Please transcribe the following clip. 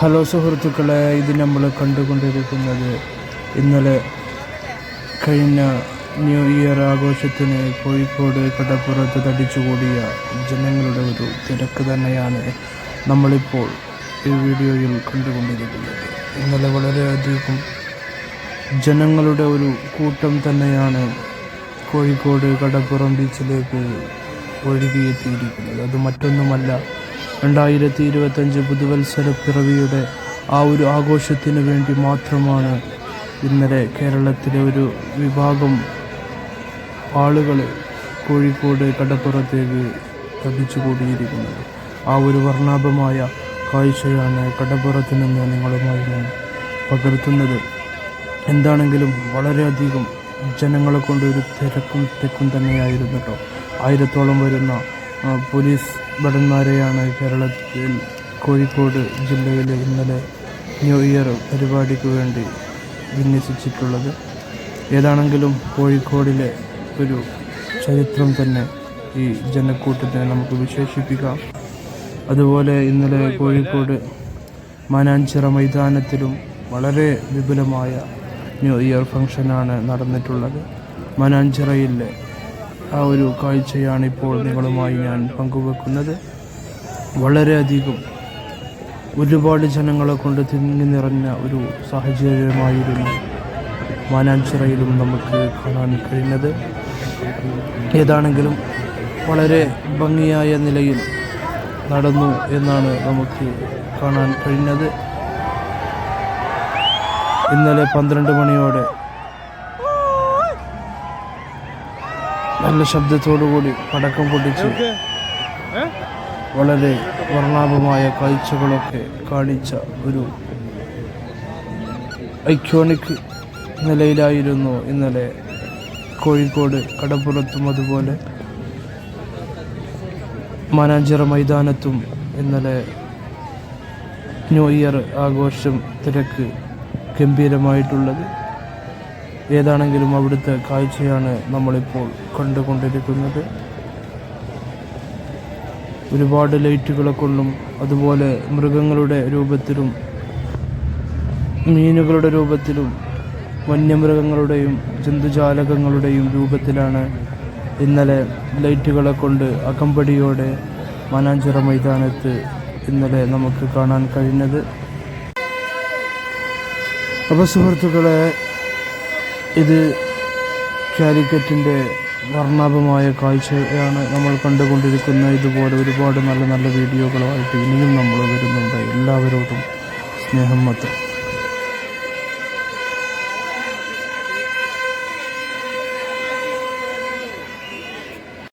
Hello സുഹൃത്തുക്കളെ ഇത് നമ്മൾ കണ്ടുകൊണ്ടിരിക്കുന്നത് ഇന്നലെ കഴിഞ്ഞ ന്യൂ ഇയർ ആഘോഷത്തിന് കോഴിക്കോട് കടപ്പുറത്ത് തടിച്ചുകൂടിയ ജനങ്ങളുടെ ഒരു തിരക്ക് തന്നെയാണ് നമ്മളിപ്പോൾ ഈ വീഡിയോയിൽ കണ്ടുകൊണ്ടിരിക്കുന്നത്. ഇന്നലെ വളരെയധികം ജനങ്ങളുടെ ഒരു കൂട്ടം തന്നെയാണ് കോഴിക്കോട് കടപ്പുറം ബീച്ചിലേക്ക് ഒഴുകിയെത്തിയിരിക്കുന്നത്. അത് മറ്റൊന്നുമല്ല രണ്ടായിരത്തി ഇരുപത്തഞ്ച് പുതുവത്സര പിറവിയുടെ ആ ഒരു ആഘോഷത്തിന് വേണ്ടി മാത്രമാണ് ഇന്നലെ കേരളത്തിലെ ഒരു വിഭാഗം ആളുകൾ കോഴിക്കോട് കടപ്പുറത്തേക്ക് തടിച്ചുകൂടിയിരിക്കുന്നത് ആ ഒരു വർണാഭമായ കാഴ്ചയാണ് കടപ്പുറത്ത് നിന്ന് നിങ്ങളുമായി ഞാൻ പകർത്തുന്നത്. എന്താണെങ്കിലും വളരെയധികം ജനങ്ങളെ കൊണ്ട് ഒരു തിരക്കും തെക്കും തന്നെയായിരുന്നു കേട്ടോ. ആയിരത്തോളം വരുന്ന പോലീസ് ഭടന്മാരെയാണ് കേരളത്തിൽ കോഴിക്കോട് ജില്ലയിൽ ഇന്നലെ ന്യൂ ഇയർ പരിപാടിക്ക് വേണ്ടി വിന്യസിച്ചിട്ടുള്ളത്. ഏതാണെങ്കിലും കോഴിക്കോടിലെ ഒരു ചരിത്രം തന്നെ ഈ ജനക്കൂട്ടത്തെ നമുക്ക് വിശേഷിപ്പിക്കാം. അതുപോലെ ഇന്നലെ കോഴിക്കോട് മാനാഞ്ചിറ മൈതാനത്തിലും വളരെ വിപുലമായ ന്യൂ ഇയർ ഫംഗ്ഷനാണ് നടന്നിട്ടുള്ളത്. മാനാഞ്ചിറയിലെ ആ ഒരു കാഴ്ചയാണ് ഇപ്പോൾ നിങ്ങളുമായി ഞാൻ പങ്കുവെക്കുന്നത്. വളരെയധികം ഒരുപാട് ജനങ്ങളെ കൊണ്ട് തിങ്ങി നിറഞ്ഞ ഒരു സാഹചര്യമായിരുന്നു മാനാഞ്ചിറയിലും നമുക്ക് കാണാൻ കഴിഞ്ഞത്. ഏതാണെങ്കിലും വളരെ ഭംഗിയായ നിലയിൽ നടന്നു എന്നാണ് നമുക്ക് കാണാൻ കഴിഞ്ഞത്. ഇന്നലെ പന്ത്രണ്ട് മണിയോടെ നല്ല ശബ്ദത്തോടുകൂടി പടക്കം പൊട്ടിച്ച്. വളരെ വർണാഭമായ കാഴ്ചകളൊക്കെ കാണിച്ച ഒരു ഐക്കോണിക് നിലയിലായിരുന്നു ഇന്നലെ കോഴിക്കോട് കടപ്പുറത്തും അതുപോലെ മാനാഞ്ചിറ മൈതാനത്തും ഇന്നലെ ന്യൂ ഇയർ ആഘോഷം തിരക്ക് ഗംഭീരമായിട്ടുള്ളത്. ഏതാണെങ്കിലും അവിടുത്തെ കാഴ്ചയാണ് നമ്മളിപ്പോൾ കണ്ടുകൊണ്ടിരിക്കുന്നത്. ഒരുപാട് ലൈറ്റുകളെ കൊണ്ടും അതുപോലെ മൃഗങ്ങളുടെ രൂപത്തിലും മീനുകളുടെ രൂപത്തിലും വന്യമൃഗങ്ങളുടെയും ജന്തുജാലകങ്ങളുടെയും രൂപത്തിലാണ് ഇന്നലെ ലൈറ്റുകളെ കൊണ്ട് അകമ്പടിയോടെ മാനാഞ്ചിറ മൈതാനത്ത് ഇന്നലെ നമുക്ക് കാണാൻ കഴിഞ്ഞത്. അപ്പോൾ സുഹൃത്തുക്കളെ ഇത് കാലിക്കറ്റിന്റെ വർണാഭമായ കാഴ്ചയാണ് നമ്മൾ കണ്ടുകൊണ്ടിരിക്കുന്ന ഇതുപോലെ ഒരുപാട് നല്ല നല്ല വീഡിയോകളുമായിട്ട് ഇനിയും നമ്മൾ വരുന്നുണ്ട്. എല്ലാവരോടും സ്നേഹം മാത്രം.